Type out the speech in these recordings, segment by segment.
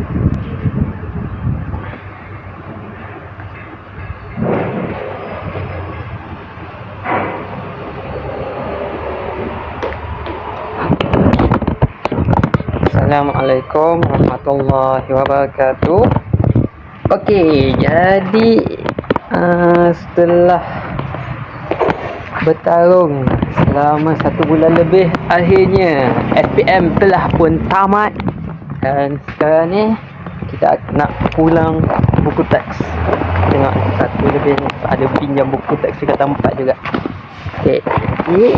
Assalamualaikum warahmatullahi wabarakatuh. Okey, jadi uh, setelah bertarung selama satu bulan lebih, akhirnya SPM telah pun tamat dan sekarang ni kita nak pulang buku teks. Tengok satu lebih ni ada pinjam buku teks dekat tempat juga. Okey, jadi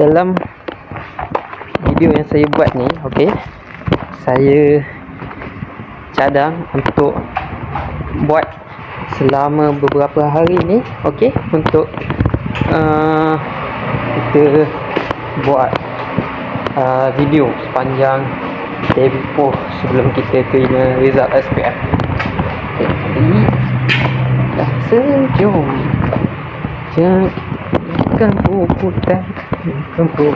dalam video yang saya buat ni okey saya cadang untuk buat selama beberapa hari ni okey untuk uh, kita buat uh, video sepanjang tempoh sebelum kita terima result SPM jadi dah sejum Jangan buku dan buku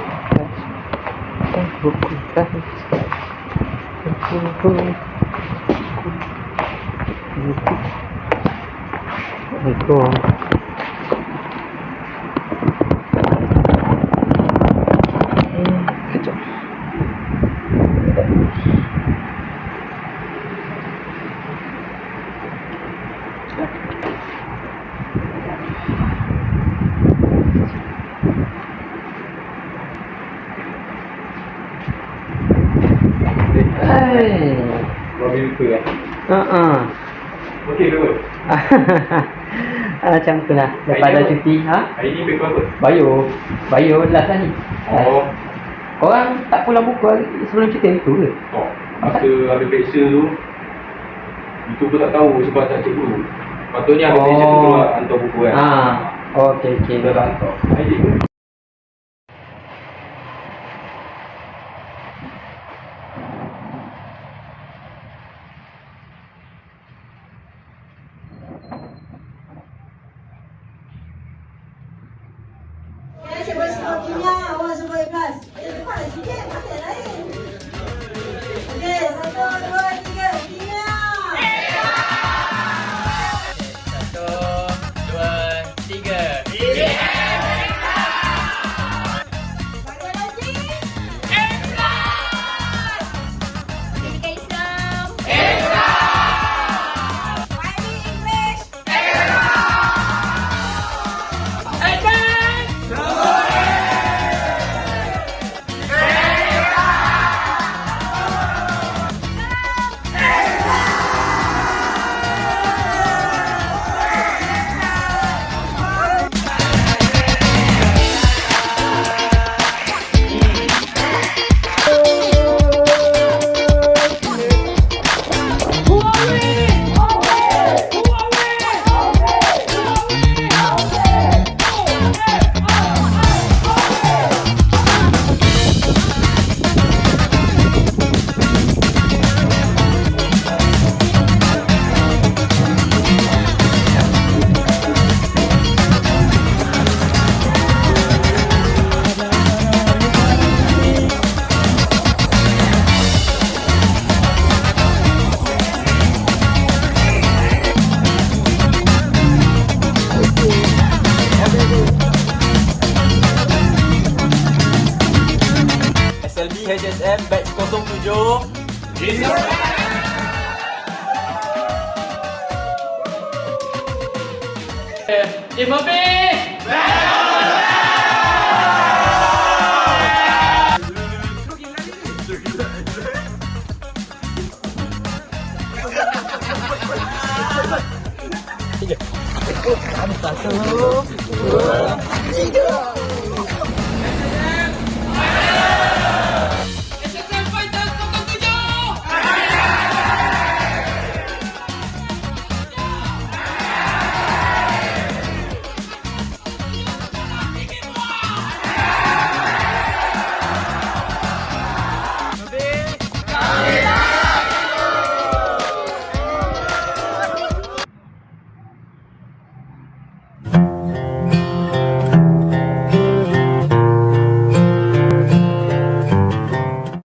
buku kan buku buku buku kejap Hai. Babi lupa eh? Ha ah. Okey ke apa? Ah, Macam tu lah Lepas dah cuti ha? Hari ni paper apa? Bio Bio last lah ni Oh, Korang tak pulang buku sebelum cuti itu ke? oh. Masa ada peksa tu Itu pun tak tahu sebab tak cikgu Patutnya ada peksa tu Oh. keluar hantar buku kan Ah, Okey okey tak hantar Hari KBSM 백고송 유조. 이승 이모비! 이제 안 따뜻해.